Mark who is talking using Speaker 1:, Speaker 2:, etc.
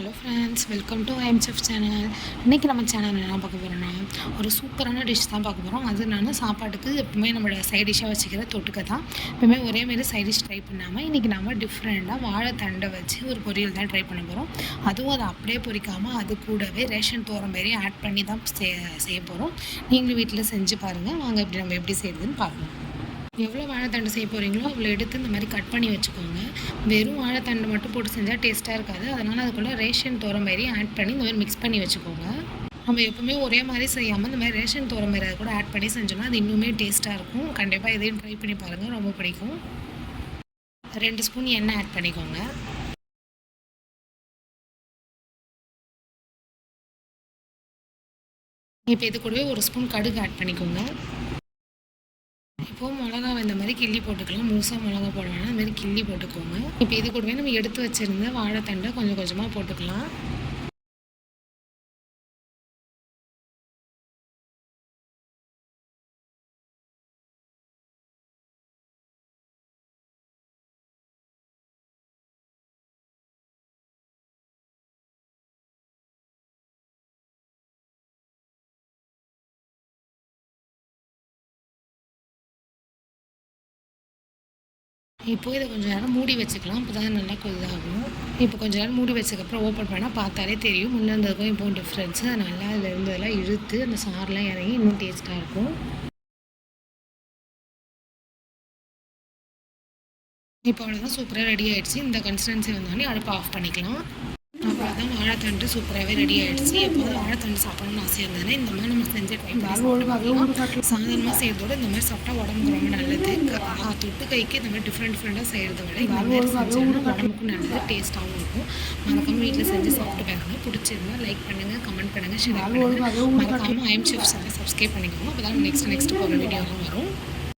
Speaker 1: Hello friends welcome to I'm chef channel இன்றைக்கி நம்ம channel என்ன பார்க்க போகிறோம்னா ஒரு சூப்பரான டிஷ் தான் பார்க்க போகிறோம் அது நான் சாப்பாட்டுக்கு எப்பவுமே நம்மளோட சைட் டிஷ்ஷாக வச்சுக்கிற தொட்டுக்க தான். எப்பவுமே ஒரே மாரி சைட் டிஷ் ட்ரை பண்ணாமல் இன்றைக்கி நம்ம டிஃப்ரெண்ட்டாக வாழைத்தண்டை வச்சு ஒரு பொரியல் தான் ட்ரை பண்ண போகிறோம் அதுவும் அதை அப்படியே பொரிக்காமல் அது கூடவே ரேஷன் தோரம் மாரி ஆட் பண்ணி தான் செய்ய செய்ய போகிறோம் நீங்களும் வீட்டில் செஞ்சு பாருங்கள் வாங்க இப்படி நம்ம எப்படி செய்யுதுன்னு பார்க்கலாம். எவ்வளோ வாழைத்தண்டு செய்ய போகிறீங்களோ அவ்வளோ எடுத்து இந்த மாதிரி கட் பண்ணி வச்சுக்கோங்க. வெறும் வாழைத்தண்டு மட்டும் போட்டு செஞ்சால் டேஸ்ட்டாக இருக்காது. அதனால் அதுக்குள்ளே ரேஷன் தோரம் மாரி ஆட் பண்ணி இந்த மாதிரி மிக்ஸ் பண்ணி வச்சுக்கோங்க. நம்ம எப்பவுமே ஒரே மாதிரி செய்யாமல் இந்த மாதிரி ரேஷன் தோரம் மாரி அதை கூட ஆட் பண்ணி செஞ்சோம்னா அது இன்னுமே டேஸ்ட்டாக இருக்கும். கண்டிப்பாக இதையும் ட்ரை பண்ணி பாருங்கள் ரொம்ப பிடிக்கும். ரெண்டு ஸ்பூன் எண்ணெய் ஆட் பண்ணிக்கோங்க. இப்போ இது கூடவே ஒரு ஸ்பூன் கடுகு ஆட் பண்ணிக்கோங்க. இப்போது மிளகா இந்த மாதிரி கிள்ளி போட்டுக்கலாம். முழுசாக மிளகா போட வேணாம். இந்த மாதிரி கிள்ளி போட்டுக்கோங்க. இப்போ இது கூடவே நம்ம எடுத்து வச்சுருந்த வாழைத்தண்டை கொஞ்சம் கொஞ்சமாக போட்டுக்கலாம். இப்போ இதை கொஞ்சம் நேரம் மூடி வச்சுக்கலாம். அப்போ தான் நல்லா கொதிதாகும். இப்போ கொஞ்ச நேரம் மூடி வச்சதுக்கப்புறம் ஓப்பன் பண்ணால் பார்த்தாலே தெரியும். முன்னே இருந்ததுக்கும் இப்போ டிஃப்ரென்ஸு அது நல்லா அதில் இருந்ததெல்லாம் இழுத்து அந்த சாரெலாம் இறங்கி இன்னும் டேஸ்ட்டாக இருக்கும். இப்போ அவ்வளோதான் சூப்பராக ரெடி ஆகிடுச்சு இந்த கன்சிஸ்டன்சி வந்தோடனே அடுப்பு ஆஃப் பண்ணிக்கலாம். அவ்வளோதான் வாழைத்தண்டு சூப்பராகவே ரெடி ஆகிடுச்சு எப்போது வாழைத்தண்டு சாப்பிடணும்னு ஆசை இருந்ததுன்னா இந்த மாதிரி நம்ம செஞ்ச டைம் சாதாரணமாக செய்கிறதோட இந்த மாதிரி சாப்பிட்டா உடம்புக்கு ரொம்ப நல்லது. தொட்டு கைக்கு இந்த மாதிரி டிஃப்ரெண்ட் டிஃப்ரெண்ட்டாக செய்கிறத விட இந்த மாதிரி செஞ்சோம்னா உடம்புக்கும் நல்லது டேஸ்ட்டாகவும் இருக்கும். மறக்காமல் வீட்டில் செஞ்சு சாப்பிட்டு பாருங்க. பிடிச்சிருந்தா லைக் பண்ணுங்கள் கமெண்ட் பண்ணுங்கள் ஷேர் பண்ணுங்கள் மறக்காமல் ஐஎம் செஃப்ஸ் எல்லாம் சப்ஸ்கிரைப் பண்ணிக்கோங்க. அப்போ தான் நெக்ஸ்ட் நெக்ஸ்ட் போகிற வீடியோவும் வரும்.